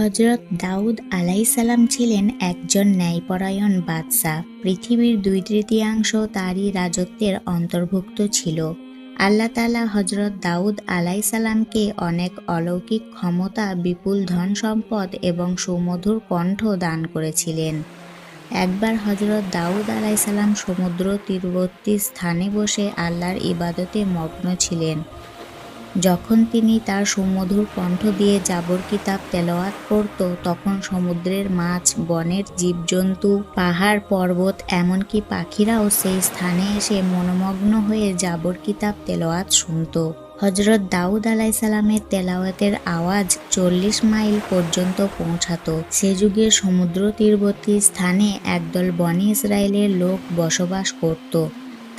হজরত দাউদ আলাইসাল্লাম ছিলেন একজন ন্যায়পরায়ণ বাদশাহ। পৃথিবীর দুই তৃতীয়াংশ তারই রাজত্বের অন্তর্ভুক্ত ছিল। আল্লাহ তালা হজরত দাউদ আলাইসাল্লামকে অনেক অলৌকিক ক্ষমতা, বিপুল ধন সম্পদ এবং সুমধুর কণ্ঠ দান করেছিলেন। একবার হজরত দাউদ আলাইসাল্লাম সমুদ্র তীরবর্তী স্থানে বসে আল্লাহর ইবাদতে মগ্ন ছিলেন। যখন তিনি তার সুমধুর কণ্ঠ দিয়ে জাবর কিতাব তেলাওয়াত করত, তখন সমুদ্রের মাছ, বনের জীবজন্তু, পাহাড়, পর্বত, এমনকি পাখিরাও সেই স্থানে এসে মনোমগ্ন হয়ে জাবর কিতাব তেলাওয়াত শুনত। হজরত দাউদ আলাইসাল্লামের তেলাওয়াতের আওয়াজ চল্লিশ মাইল পর্যন্ত পৌঁছাতো। সে যুগে সমুদ্র তীরবর্তী স্থানে একদল বনি ইসরায়েলের লোক বসবাস করত।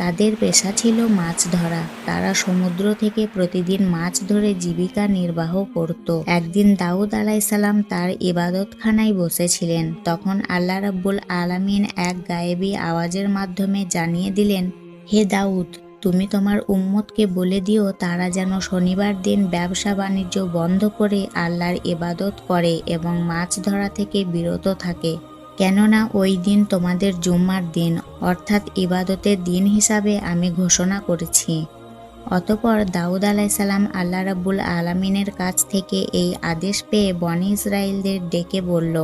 তাদের পেশা ছিল মাছ ধরা। তারা সমুদ্র থেকে প্রতিদিন মাছ ধরে জীবিকা নির্বাহ করত। একদিন দাউদ আলাইসাল্লাম তার ইবাদতখানায় বসেছিলেন। তখন আল্লাহ রাব্বুল আলামিন এক গায়েবী আওয়াজের মাধ্যমে জানিয়ে দিলেন, হে দাউদ, তুমি তোমার উম্মতকে বলে দিও, তারা যেন শনিবার দিন ব্যবসা বাণিজ্য বন্ধ করে আল্লাহর ইবাদত করে এবং মাছ ধরা থেকে বিরত থাকে। কেননা ওই দিন তোমাদের জুম্মার দিন, অর্থাৎ ইবাদতের দিন হিসাবে আমি ঘোষণা করেছি। অতপর দাউদ আলাইসাল্লাম আল্লাহ রাব্বুল আলমিনের কাছ থেকে এই আদেশ পেয়ে বনি ইসরায়েলদের ডেকে বলল,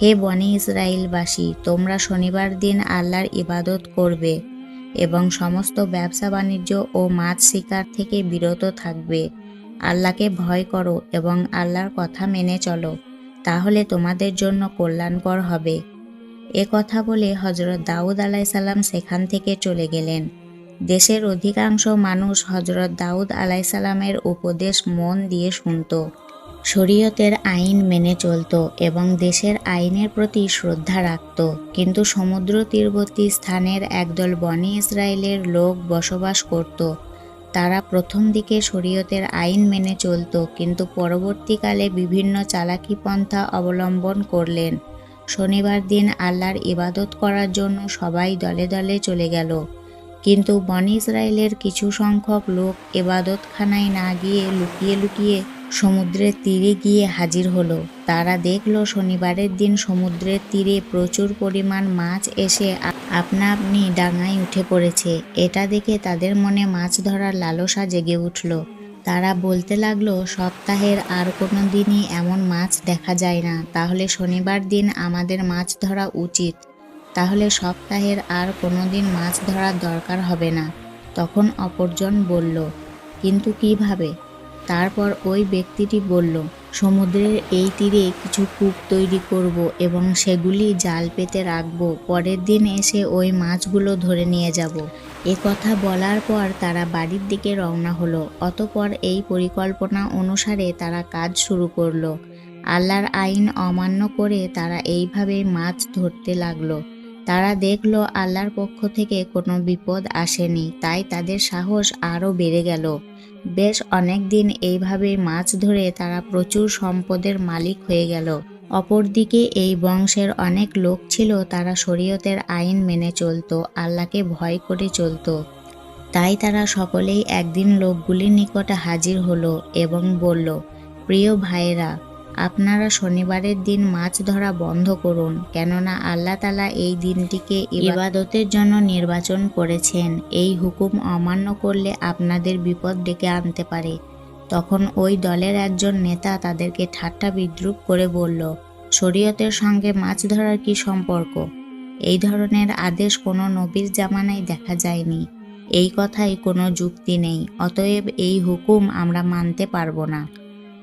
হে বনি ইসরায়েলবাসী তোমরা শনিবার দিন আল্লাহর ইবাদত করবে এবং সমস্ত ব্যবসা বাণিজ্য ও মাছ শিকার থেকে বিরত থাকবে। আল্লাহকে ভয় করো এবং আল্লাহর কথা মেনে চলো। তাহলে তোমাদের জন্য কল্যাণকর হবে। এ কথা বলে হজরত দাউদ আলাইসাল্লাম সেখান থেকে চলে গেলেন। দেশের অধিকাংশ মানুষ হজরত দাউদ আলাইসাল্লামের উপদেশ মন দিয়ে শুনত। শরীয়তের আইন মেনে চলত এবং দেশের আইনের প্রতি শ্রদ্ধা রাখত। কিন্তু সমুদ্র তীরবর্তী স্থানের একদল বনি ইসরায়েলের লোক বসবাস করত। তারা প্রথম দিকে শরীয়তের আইন মেনে চলত, কিন্তু পরবর্তীকালে বিভিন্ন চালাকি পন্থা অবলম্বন করলেন। শনিবার দিন আল্লাহর ইবাদত করার জন্য সবাই দলে দলে চলে গেল। কিন্তু বন ইসরায়েলের কিছু সংখ্যক লোক এবাদতখানায় না গিয়ে লুকিয়ে লুকিয়ে সমুদ্রের তীরে গিয়ে হাজির হলো। তারা দেখল শনিবারের দিন সমুদ্রের তীরে প্রচুর পরিমাণ মাছ এসে আপনা আপনি ডাঙায় উঠে পড়েছে। এটা দেখে তাদের মনে মাছ ধরার লালসা জেগে উঠল। তারা বলতে লাগল, সপ্তাহের আর কোনো দিনই এমন মাছ দেখা যায় না। তাহলে শনিবার দিন আমাদের মাছ ধরা উচিত। তাহলে সপ্তাহের আর কোনো দিন মাছ ধরার দরকার হবে না। তখন অপরজন বলল, কিন্তু কীভাবে? তারপর ওই ব্যক্তিটি বলল, সমুদ্রের এই তীরে কিছু কূপ তৈরি করব এবং সেগুলি জাল পেতে রাখব। পরের দিন এসে ওই মাছগুলো ধরে নিয়ে যাব। এ কথা বলার পর তারা বাড়ির দিকে রওনা হলো। অতপর এই পরিকল্পনা অনুসারে তারা কাজ শুরু করল। আল্লাহর আইন অমান্য করে তারা এইভাবে মাছ ধরতে লাগল। তারা দেখল আল্লাহর পক্ষ থেকে কোনো বিপদ আসেনি, তাই তাদের সাহস আরও বেড়ে গেল। বেশ অনেক দিন এইভাবে মাছ ধরে তারা প্রচুর সম্পদের মালিক হয়ে গেল। অপরদিকে এই বংশের অনেক লোক ছিল, তারা শরীয়তের আইন মেনে চলতো, আল্লাহকে ভয় করে চলতো। তাই তারা সকলেই একদিন লোকগুলির নিকটে হাজির হলো এবং বলল, প্রিয় ভাইয়েরা আপনারা শনিবারের দিন মাছ ধরা বন্ধ করুন কেননা আল্লাহ তালা এই দিনটিকে ইবাদতের জন্য নির্বাচন করেছেন। এই হুকুম অমান্য করলে আপনাদের বিপদ ডেকে আনতে পারে। তখন ওই দলের একজন নেতা তাদেরকে ঠাট্টা বিদ্রুপ করে বলল শরীয়তের সঙ্গে মাছ ধরার কি সম্পর্ক? এই ধরনের আদেশ কোনো নবীর জামানায় দেখা যায়নি। এই কথায় কোনো যুক্তি নেই অতএব এই হুকুম আমরা মানতে পারব না।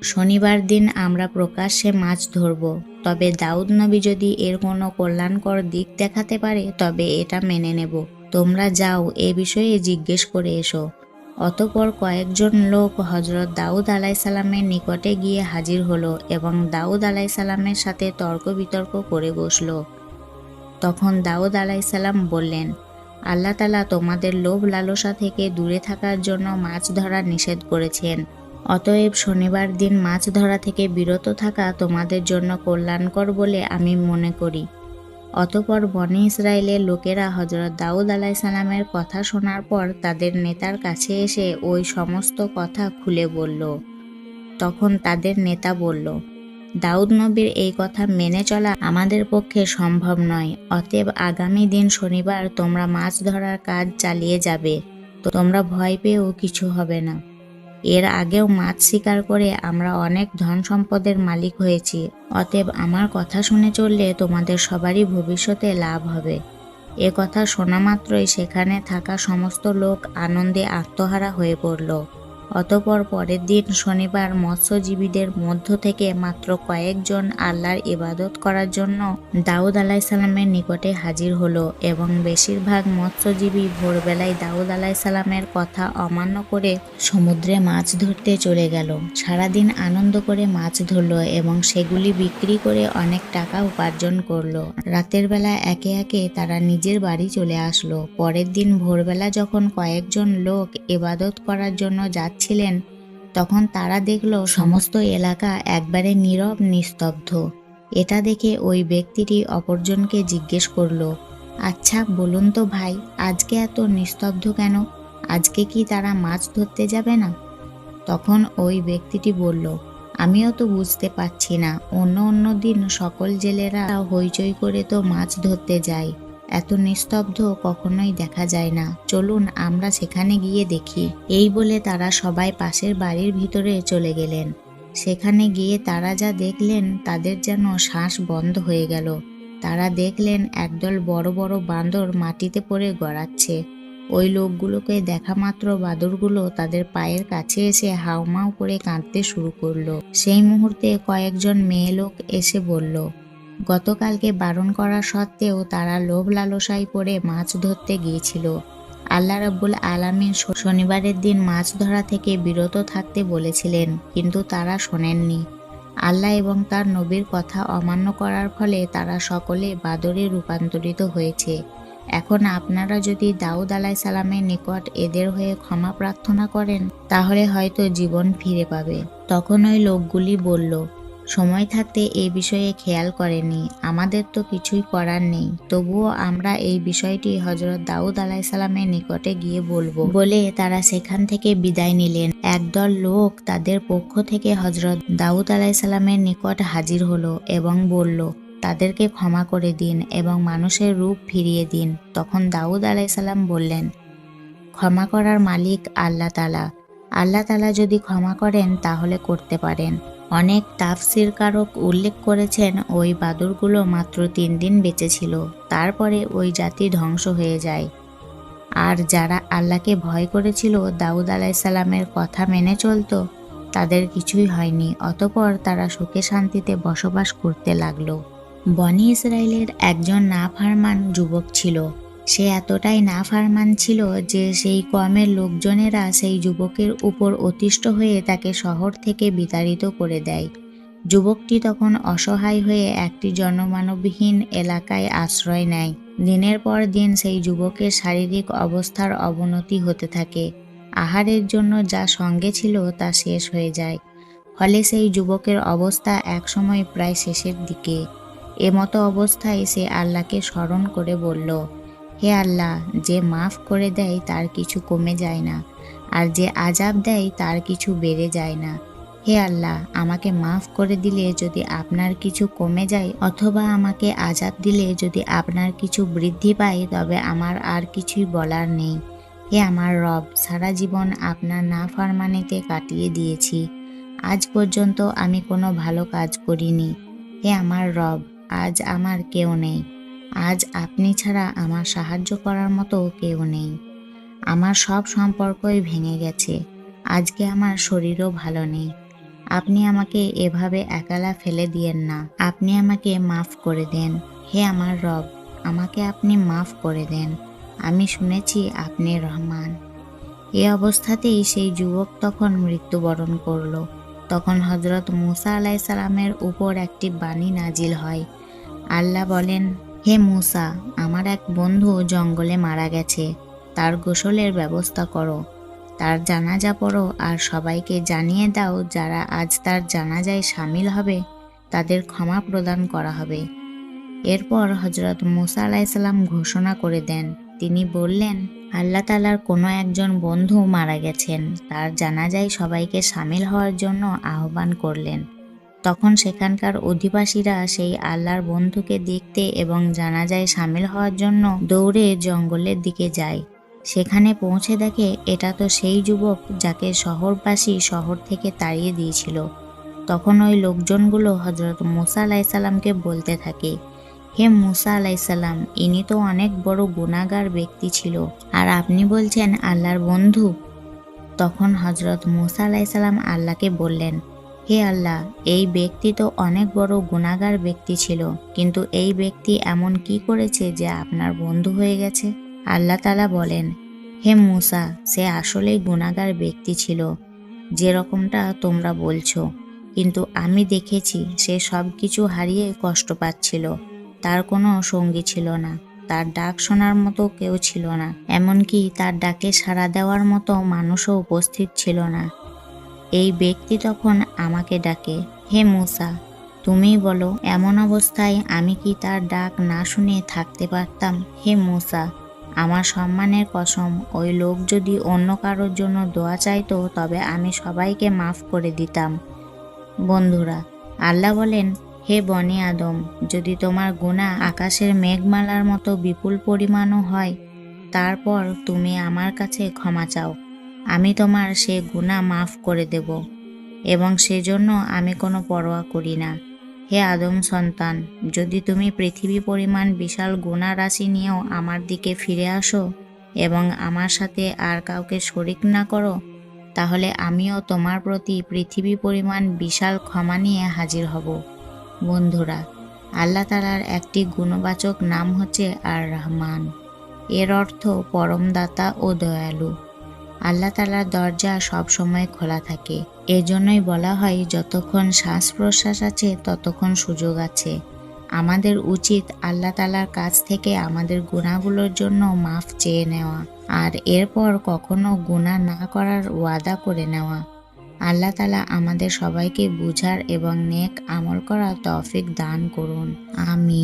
শনিবার দিন আমরা প্রকাশ্যে মাছ ধরব, তবে দাউদ নবী যদি এর কোনো কল্যাণকর দিক দেখাতে পারে, তবে এটা মেনে নেব। তোমরা যাও, এ বিষয়ে জিজ্ঞেস করে এসো। অতপর কয়েকজন লোক হজরত দাউদ আলাইসাল্লামের নিকটে গিয়ে হাজির হলো এবং দাউদ আলাইসাল্লামের সাথে তর্ক বিতর্ক করে বসল। তখন দাউদ আলাইসাল্লাম বললেন, আল্লাহ তালা তোমাদের লোভ লালসা থেকে দূরে থাকার জন্য মাছ ধরা নিষেধ করেছেন। অতএব শনিবার দিন মাছ ধরা থেকে বিরত থাকা তোমাদের জন্য কল্যাণকর বলে আমি মনে করি। অতপর বনি ইসরায়েলের লোকেরা হজরত দাউদ আলাইসাল্লামের কথা শোনার পর তাদের নেতার কাছে এসে ওই সমস্ত কথা খুলে বলল। তখন তাদের নেতা বলল, দাউদ নবীর এই কথা মেনে চলা আমাদের পক্ষে সম্ভব নয়। অতএব আগামী দিন শনিবার তোমরা মাছ ধরার কাজ চালিয়ে যাবে। তোমরা ভয় পেয়েও কিছু হবে না। এর আগেও মাছ শিকার করে আমরা অনেক ধন সম্পদের মালিক হয়েছি। অতএব আমার কথা শুনে চললে তোমাদের সবারই ভবিষ্যতে লাভ হবে। এ কথা শোনা মাত্রই সেখানে থাকা সমস্ত লোক আনন্দে আত্মহারা হয়ে পড়ল। অতপর পরের দিন শনিবার মৎস্যজীবীদের মধ্য থেকে মাত্র কয়েকজন আল্লাহর ইবাদত করার জন্য দাউদ আলাইসাল্লামের নিকটে হাজির হলো এবং বেশিরভাগ মৎস্যজীবী ভোরবেলায় দাউদ আলাইসাল্লামের কথা অমান্য করে সমুদ্রে মাছ ধরতে চলে গেল। সারাদিন আনন্দ করে মাছ ধরলো এবং সেগুলি বিক্রি করে অনেক টাকা উপার্জন করল। রাতের বেলা একে একে তারা নিজের বাড়ি চলে আসলো। পরের দিন ভোরবেলা যখন কয়েকজন লোক ইবাদত করার জন্য যাচ্ছিলেন তখন তারা দেখল সমস্ত এলাকা একবারে নীরব, নিস্তব্ধ। এটা দেখে ওই ব্যক্তিটি অপরজনকে জিজ্ঞেস করল আচ্ছা বলুন তো ভাই, আজকে এত নিস্তব্ধ কেন? আজকে কি তারা মাছ ধরতে যাবে না? তখন ওই ব্যক্তিটি বলল, আমিও তো বুঝতে পারছি না। অন্য অন্য দিন সকল জেলেরা হইচই করে তো মাছ ধরতে যায়। এত নিস্তব্ধ কখনোই দেখা যায় না। চলুন আমরা সেখানে গিয়ে দেখি। এই বলে তারা সবাই পাশের বাড়ির ভিতরে চলে গেলেন। সেখানে গিয়ে তারা যা দেখলেন তাদের যেন শ্বাস বন্ধ হয়ে গেল। তারা দেখলেন একদল বড় বড় বান্দর মাটিতে পড়ে গড়াচ্ছে। ওই লোকগুলোকে দেখা মাত্র বাদরগুলো তাদের পায়ের কাছে এসে হাউমাউ করে কাঁদতে শুরু করল। সেই মুহূর্তে কয়েকজন মেয়ে লোক এসে বলল গতকালকে বারণ করা সত্ত্বেও তারা লোভ লালসায় পড়ে মাছ ধরতে গিয়েছিল। আল্লাহ রাব্বুল আলামিন শনিবারের দিন মাছ ধরা থেকে বিরত থাকতে বলেছিলেন, কিন্তু তারা শোনেননি। আল্লাহ এবং তার নবীর কথা অমান্য করার ফলে তারা সকলে বাদরে রূপান্তরিত হয়েছে। এখন আপনারা যদি দাউদ আলাই সালামের নিকট এদের হয়ে ক্ষমা প্রার্থনা করেন, তাহলে হয়তো জীবন ফিরে পাবে। তখন ওই লোকগুলি বলল সময় থাকতে এই বিষয়ে খেয়াল করেনি। আমাদের তো কিছুই করার নেই। তবুও আমরা এই বিষয়টি হজরত দাউদ আলাইসালামের নিকটে গিয়ে বলব বলে তারা সেখান থেকে বিদায় নিলেন। একদল লোক তাদের পক্ষ থেকে হজরত দাউদ আলাইসালামের নিকট হাজির হলো এবং বলল, তাদেরকে ক্ষমা করে দিন এবং মানুষের রূপ ফিরিয়ে দিন। তখন দাউদ আলাইসাল্লাম বললেন, ক্ষমা করার মালিক আল্লাহ তালা আল্লাহ তালা যদি ক্ষমা করেন তাহলে করতে পারেন। অনেক তাফসির কারক উল্লেখ করেছেন, ওই বাদুরগুলো মাত্র তিন দিন বেঁচে ছিল, তারপরে ওই জাতি ধ্বংস হয়ে যায়। আর যারা আল্লাহকে ভয় করেছিল, দাউদ আলাইসাল্লামের কথা মেনে চলতো, তাদের কিছুই হয়নি, অতপর তারা সুখে শান্তিতে বসবাস করতে লাগল। বনি ইসরায়েলের একজন নাফারমান যুবক ছিল। সে এতটাই না নাফারমান ছিল যে সেই কমের লোকজনেরা সেই যুবকের উপর অতিষ্ঠ হয়ে তাকে শহর থেকে বিতাড়িত করে দেয়। যুবকটি তখন অসহায় হয়ে একটি জনমানবহীন এলাকায় আশ্রয় নেয়। দিনের পর দিন সেই যুবকের শারীরিক অবস্থার অবনতি হতে থাকে। আহারের জন্য যা সঙ্গে ছিল তা শেষ হয়ে যায়। ফলে সেই যুবকের অবস্থা একসময় প্রায় শেষের দিকে। এমতো অবস্থায় সে আল্লাহকে স্মরণ করে বলল হে আল্লাহ, যে মাফ করে দেয় তার কিছু কমে যায় না, আর যে আজাব দেয় তার কিছু বেড়ে যায় না। হে আল্লাহ, আমাকে মাফ করে দিলে যদি আপনার কিছু কমে যায় অথবা আমাকে আজাব দিলে যদি আপনার কিছু বৃদ্ধি পায়, তবে আমার আর কিছুই বলার নেই। হে আমার রব, সারা জীবন আপনার না ফরমানিতে কাটিয়ে দিয়েছি। আজ পর্যন্ত আমি কোনো ভালো কাজ করিনি। হে আমার রব, আজ আমার কেউ নেই। আজ আপনি ছাড়া আমার সাহায্য করার মতো কেউ নেই। আমার সব সম্পর্কই ভেঙে গেছে। আজকে আমার শরীরও ভালো নেই। আপনি আমাকে এভাবে একালা ফেলে দিয়েন না। আপনি আমাকে মাফ করে দেন। হে আমার রব, আমাকে আপনি মাফ করে দেন। আমি শুনেছি আপনি রহমান। এ অবস্থাতেই সেই যুবক তখন মৃত্যুবরণ করল। তখন হজরত মুসা আলাইসালামের উপর একটি বাণী নাজিল হয়। আল্লাহ বলেন হে মুসা, আমার এক বন্ধু জঙ্গলে মারা গেছে। তার গোসলের ব্যবস্থা করো। তার জানাজা পড়ো আর সবাইকে জানিয়ে দাও যারা আজ তার জানাজায় সামিল হবে, তাদের ক্ষমা প্রদান করা হবে। এরপর হজরত মুসা আলাইসাল্লাম ঘোষণা করে দেন। তিনি বললেন, আল্লাহ তালার কোনো একজন বন্ধু মারা গেছেন। তার জানাজায় সবাইকে সামিল হওয়ার জন্য আহ্বান করলেন। তখন সেখানকার অধিবাসীরা সেই আল্লাহর বন্ধুকে দেখতে এবং জানাজায় সামিল হওয়ার জন্য দৌড়ে জঙ্গলের দিকে যায়। সেখানে পৌঁছে দেখে এটা তো সেই যুবক যাকে শহরবাসী শহর থেকে তাড়িয়ে দিয়েছিল। তখন ওই লোকজনগুলো হজরত মুসা আলাইসাল্লামকে বলতে থাকে, হে মুসা আলাইসাল্লাম, ইনি তো অনেক বড় গুণাগার ব্যক্তি ছিল, আর আপনি বলছেন আল্লাহর বন্ধু? তখন হজরত মুসা আলাইসাল্লাম আল্লাহকে বললেন হে আল্লাহ, এই ব্যক্তি তো অনেক বড় গুণাগার ব্যক্তি ছিল, কিন্তু এই ব্যক্তি এমন কি করেছে যে আপনার বন্ধু হয়ে গেছে? আল্লাহ তালা বলেন, হে মুসা, সে আসলেই গুণাগার ব্যক্তি ছিল যেরকমটা তোমরা বলছো, কিন্তু আমি দেখেছি সে সব কিছু হারিয়ে কষ্ট পাচ্ছিল, তার কোনো সঙ্গী ছিল না, তার ডাক শোনার মতো কেউ ছিল না, এমনকি তার ডাকে সাড়া দেওয়ার মতো মানুষও উপস্থিত ছিল না। এই ব্যক্তি তখন আমাকে ডাকে, হে মুসা তুমি বলো, এমন অবস্থায় আমি কি তার ডাক না শুনে থাকতে পারতাম? হে মুসা, আমার সম্মানের কসম ওই লোক যদি অন্য কারোর জন্য দোয়া চাইতো, তবে আমি সবাইকে মাফ করে দিতাম। বন্ধুরা, আল্লাহ বলেন, হে বনি আদম, যদি তোমার গুণা আকাশের মেঘমালার মতো বিপুল পরিমাণও হয়, তারপর তুমি আমার কাছে ক্ষমা চাও। আমি তোমার সে গুণা মাফ করে দেব এবং সেজন্য আমি কোনো পরোয়া করি না। হে আদম সন্তান, যদি তুমি পৃথিবী পরিমাণ বিশাল গুণা রাশি নিয়েও আমার দিকে ফিরে আসো এবং আমার সাথে আর কাউকে শরিক না করো, তাহলে আমিও তোমার প্রতি পৃথিবী পরিমাণ বিশাল ক্ষমা নিয়ে হাজির হব। বন্ধুরা, আল্লাহ তালার একটি গুণবাচক নাম হচ্ছে আর রহমান এর অর্থ পরমদাতা ও দয়ালু। আল্লাহ তালার দরজা সবসময় খোলা থাকে। এজন্যই বলা হয়, যতক্ষণ শ্বাস প্রশ্বাস আছে, ততক্ষণ সুযোগ আছে। আমাদের উচিত আল্লাহ তালার কাছ থেকে আমাদের গুণাগুলোর জন্য মাফ চেয়ে নেওয়া আর এরপর কখনো গুণা না করার ওয়াদা করে নেওয়া। আল্লাহ তালা আমাদের সবাইকে বুঝার এবং নেক আমল করার তৌফিক দান করুন। আমি